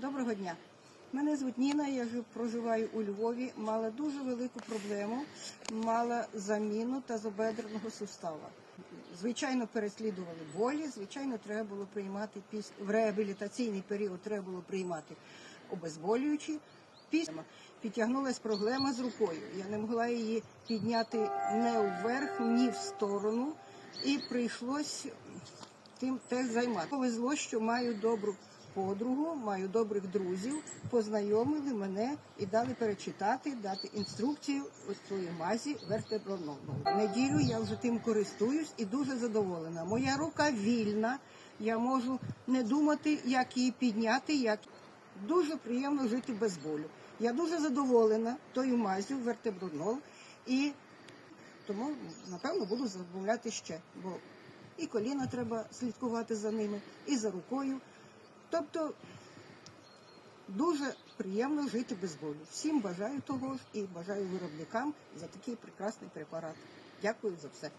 Доброго дня. Мене звуть Ніна, я жив- проживаю у Львові. Мала дуже велику проблему, мала заміну тазобедреного сустава. Звичайно, переслідували болі. Звичайно, треба було приймати піс... в реабілітаційний період. Треба було приймати обезболюючі. Після підтягнулася проблема з рукою. Я не могла її підняти не вверх, ні в сторону, і прийшлось тим теж займати. Повезло, що маю добру подругу, маю добрих друзів, познайомили мене і дали перечитати, дати інструкцію ось цієї мазі вертебронолу. Неділю я вже тим користуюсь і дуже задоволена. Моя рука вільна, я можу не думати, як її підняти, як дуже приємно жити без болю. Я дуже задоволена тою мазю вертебронол і тому, напевно, буду замовляти ще, бо і коліна треба слідкувати за ними, і за рукою. Тобто дуже приємно жити без болю. Всім бажаю того ж і бажаю виробникам за такий прекрасний препарат. Дякую за все.